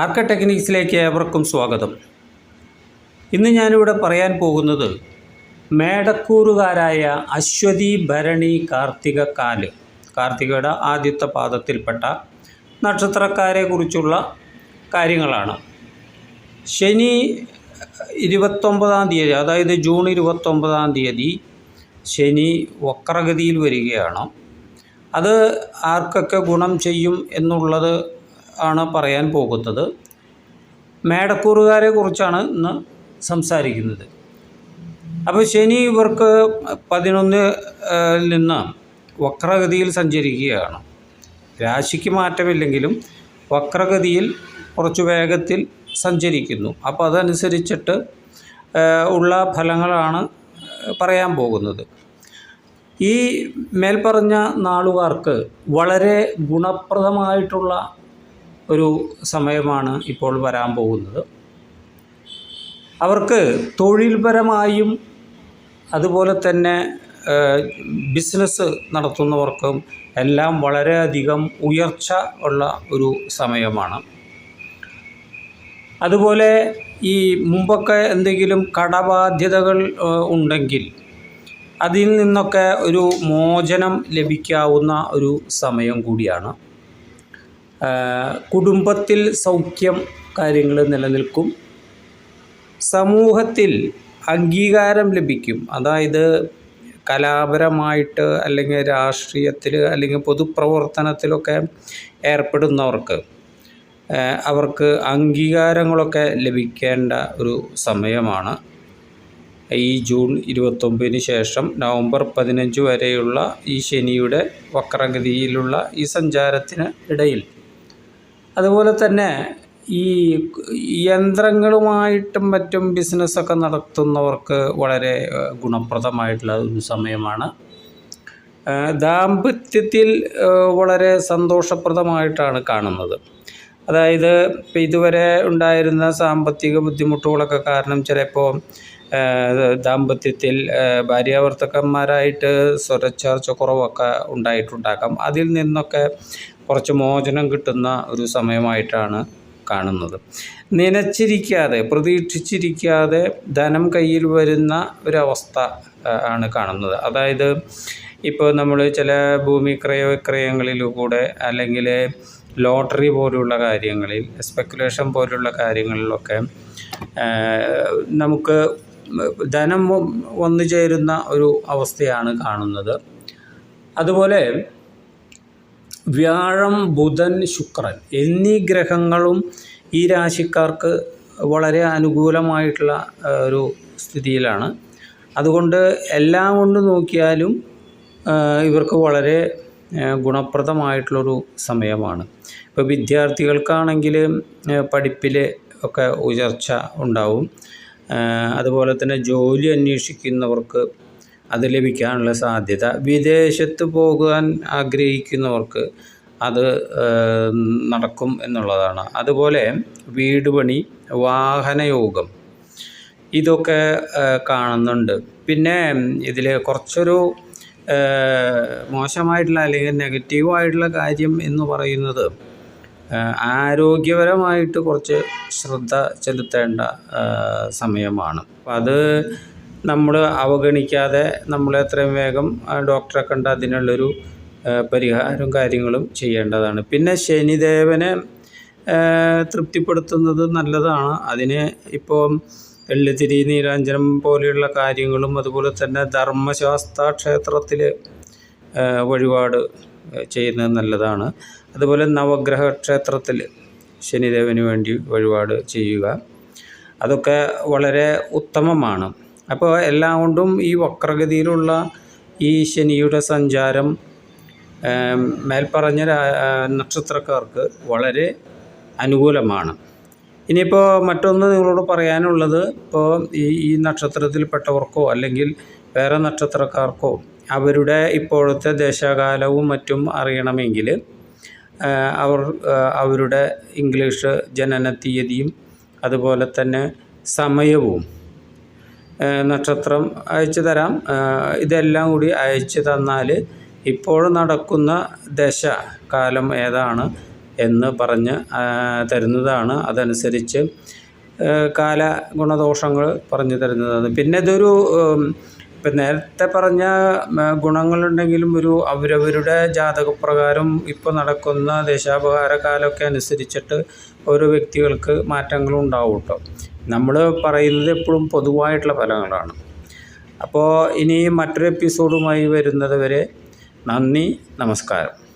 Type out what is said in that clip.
ആർക്ക ടെക്നിക്സിലേക്ക് ഏവർക്കും സ്വാഗതം. ഇന്ന് ഞാനിവിടെ പറയാൻ പോകുന്നത് മേടക്കൂറുകാരായ അശ്വതി ഭരണി കാർത്തിക കാൽ. കാർത്തികയുടെ ആദ്യത്തെ പാദത്തിൽപ്പെട്ട നക്ഷത്രക്കാരെ കുറിച്ചുള്ള കാര്യങ്ങളാണ്. ശനി ഇരുപത്തൊമ്പതാം തീയതി അതായത് ജൂൺ ഇരുപത്തൊമ്പതാം തീയതി ശനി വക്രഗതിയിൽ വരികയാണ്. അത് ആർക്കൊക്കെ ഗുണം ചെയ്യും എന്നുള്ളത് ആണ് പറയാൻ പോകുന്നത്. മേടക്കൂറുകാരെ കുറിച്ചാണ് ഇന്ന് സംസാരിക്കുന്നത്. അപ്പോൾ ശനി ഇവർക്ക് പതിനൊന്ന് നിന്ന് വക്രഗതിയിൽ സഞ്ചരിക്കുകയാണ്. രാശിക്ക് മാറ്റമില്ലെങ്കിലും വക്രഗതിയിൽ കുറച്ച് വേഗത്തിൽ സഞ്ചരിക്കുന്നു. അപ്പോൾ അതനുസരിച്ചിട്ട് ഉള്ള ഫലങ്ങളാണ് പറയാൻ പോകുന്നത്. ഈ മേൽപ്പറഞ്ഞ നാളുകാർക്ക് വളരെ ഗുണപ്രദമായിട്ടുള്ള ഒരു സമയമാണ് ഇപ്പോൾ വരാൻ പോകുന്നത്. അവർക്ക് തൊഴിൽപരമായും അതുപോലെ തന്നെ ബിസിനസ് നടത്തുന്നവർക്കും എല്ലാം വളരെയധികം ഉയർച്ച ഉള്ള ഒരു സമയമാണ്. അതുപോലെ ഈ മുമ്പൊക്കെ എന്തെങ്കിലും കടബാധ്യതകൾ ഉണ്ടെങ്കിൽ അതിൽ നിന്നൊക്കെ ഒരു മോചനം ലഭിക്കാവുന്ന ഒരു സമയം കൂടിയാണ്. കുടുംബത്തിൽ സൗഖ്യം കാര്യങ്ങൾ നിലനിൽക്കും. സമൂഹത്തിൽ അംഗീകാരം ലഭിക്കും. അതായത് കലാപരമായിട്ട് അല്ലെങ്കിൽ രാഷ്ട്രീയത്തിൽ അല്ലെങ്കിൽ പൊതുപ്രവർത്തനത്തിലൊക്കെ ഏർപ്പെടുന്നവർക്ക് അവർക്ക് അംഗീകാരങ്ങളൊക്കെ ലഭിക്കേണ്ട ഒരു സമയമാണ്. ഈ ജൂൺ ഇരുപത്തൊമ്പതിന് ശേഷം നവംബർ പതിനഞ്ച് വരെയുള്ള ഈ ശനിയുടെ വക്രഗതിയിലുള്ള ഈ സഞ്ചാരത്തിന് ഇടയിൽ അതുപോലെ തന്നെ ഈ യന്ത്രങ്ങളുമായിട്ടും മറ്റും ബിസിനസ്സൊക്കെ നടത്തുന്നവർക്ക് വളരെ ഗുണപ്രദമായിട്ടുള്ള ഒരു സമയമാണ്. ദാമ്പത്യത്തിൽ വളരെ സന്തോഷപ്രദമായിട്ടാണ് കാണുന്നത്. അതായത് ഇതുവരെ ഉണ്ടായിരുന്ന സാമ്പത്തിക ബുദ്ധിമുട്ടുകളൊക്കെ കാരണം ചിലപ്പോൾ ദാമ്പത്യത്തിൽ ഭാര്യാവർത്തക്കന്മാരായിട്ട് സ്വരച്ചേർച്ച കുറവൊക്കെ ഉണ്ടായിട്ടുണ്ടാക്കാം. അതിൽ നിന്നൊക്കെ കുറച്ച് മോചനം കിട്ടുന്ന ഒരു സമയമായിട്ടാണ് കാണുന്നത്. നനച്ചിരിക്കാതെ പ്രതീക്ഷിച്ചിരിക്കാതെ ധനം കയ്യിൽ വരുന്ന ഒരവസ്ഥ ആണ് കാണുന്നത്. അതായത് ഇപ്പോൾ നമ്മൾ ചില ഭൂമി ക്രയ വിക്രയങ്ങളിലൂടെ അല്ലെങ്കിൽ ലോട്ടറി പോലുള്ള കാര്യങ്ങളിൽ സ്പെക്കുലേഷൻ പോലുള്ള കാര്യങ്ങളിലൊക്കെ നമുക്ക് ധനം വന്നു ചേരുന്ന ഒരു അവസ്ഥയാണ് കാണുന്നത്. അതുപോലെ വ്യാഴം ബുധൻ ശുക്രൻ എന്നീ ഗ്രഹങ്ങളും ഈ രാശിക്കാർക്ക് വളരെ അനുകൂലമായിട്ടുള്ള ഒരു സ്ഥിതിയിലാണ്. അതുകൊണ്ട് എല്ലാം കൊണ്ട് നോക്കിയാലും ഇവർക്ക് വളരെ ഗുണപ്രദമായിട്ടുള്ളൊരു സമയമാണ്. ഇപ്പോൾ വിദ്യാർത്ഥികൾക്കാണെങ്കിൽ പഠിപ്പിൽ ഒക്കെ ഉയർച്ച ഉണ്ടാവും. അതുപോലെ തന്നെ ജോലി അന്വേഷിക്കുന്നവർക്ക് അത് ലഭിക്കാനുള്ള സാധ്യത. വിദേശത്ത് പോകാൻ ആഗ്രഹിക്കുന്നവർക്ക് അത് നടക്കും എന്നുള്ളതാണ്. അതുപോലെ വീട് പണി വാഹനയോഗം ഇതൊക്കെ കാണുന്നുണ്ട്. പിന്നെ ഇതിൽ കുറച്ചൊരു മോശമായിട്ടുള്ള അല്ലെങ്കിൽ നെഗറ്റീവായിട്ടുള്ള കാര്യം എന്ന് പറയുന്നത് ആരോഗ്യപരമായിട്ട് കുറച്ച് ശ്രദ്ധ ചെലുത്തേണ്ട സമയമാണ്. അപ്പം അത് നമ്മൾ അവഗണിക്കാതെ നമ്മൾ എത്രയും വേഗം ഡോക്ടറെ കണ്ട് അതിനുള്ളൊരു പരിഹാരവും കാര്യങ്ങളും ചെയ്യേണ്ടതാണ്. പിന്നെ ശനിദേവനെ തൃപ്തിപ്പെടുത്തുന്നത് നല്ലതാണ്. അതിന് ഇപ്പോൾ എള്ളുതിരി നീരാഞ്ജനം പോലെയുള്ള കാര്യങ്ങളും അതുപോലെ തന്നെ ധർമ്മശാസ്ത്ര ക്ഷേത്രത്തിൽ വഴിപാട് ചെയ്യുന്നത് നല്ലതാണ്. അതുപോലെ നവഗ്രഹ ക്ഷേത്രത്തിൽ ശനിദേവന് വേണ്ടി വഴിപാട് ചെയ്യുക. അതൊക്കെ വളരെ ഉത്തമമാണ്. അപ്പോൾ എല്ലാം കൊണ്ടും ഈ വക്രഗതിയിലുള്ള ഈ ശനിയുടെ സഞ്ചാരം മേൽപ്പറഞ്ഞ നക്ഷത്രക്കാർക്ക് വളരെ അനുകൂലമാണ്. ഇനിയിപ്പോൾ മറ്റൊന്ന് നിങ്ങളോട് പറയാനുള്ളത് ഇപ്പോൾ ഈ ഈ നക്ഷത്രത്തിൽപ്പെട്ടവർക്കോ അല്ലെങ്കിൽ വേറെ നക്ഷത്രക്കാർക്കോ അവരുടെ ഇപ്പോഴത്തെ ദേശകാലവും മറ്റും അറിയണമെങ്കിൽ അവർ അവരുടെ ഇംഗ്ലീഷ് ജനന തീയതിയും അതുപോലെ തന്നെ സമയവും നക്ഷത്രം അയച്ചു തരാം. ഇതെല്ലാം കൂടി അയച്ചു തന്നാൽ ഇപ്പോൾ നടക്കുന്ന ദശ കാലം ഏതാണ് എന്ന് പറഞ്ഞ് തരുന്നതാണ്. അതനുസരിച്ച് കാല ഗുണദോഷങ്ങൾ പറഞ്ഞു തരുന്നതാണ്. പിന്നെ ഇതൊരു ഇപ്പം നേരത്തെ പറഞ്ഞ ഗുണങ്ങളുണ്ടെങ്കിലും ഒരു അവരവരുടെ ജാതകപ്രകാരം ഇപ്പോൾ നടക്കുന്ന ദേശാപകാര കാലമൊക്കെ അനുസരിച്ചിട്ട് ഓരോ വ്യക്തികൾക്ക് മാറ്റങ്ങളുണ്ടാവും കേട്ടോ നമ്മൾ പറയുന്നത് എപ്പോഴും പൊതുവായിട്ടുള്ള ഫലങ്ങളാണ്. അപ്പോൾ ഇനി മറ്റൊരു എപ്പിസോഡുമായി വരുന്നത് വരെ നന്ദി നമസ്കാരം.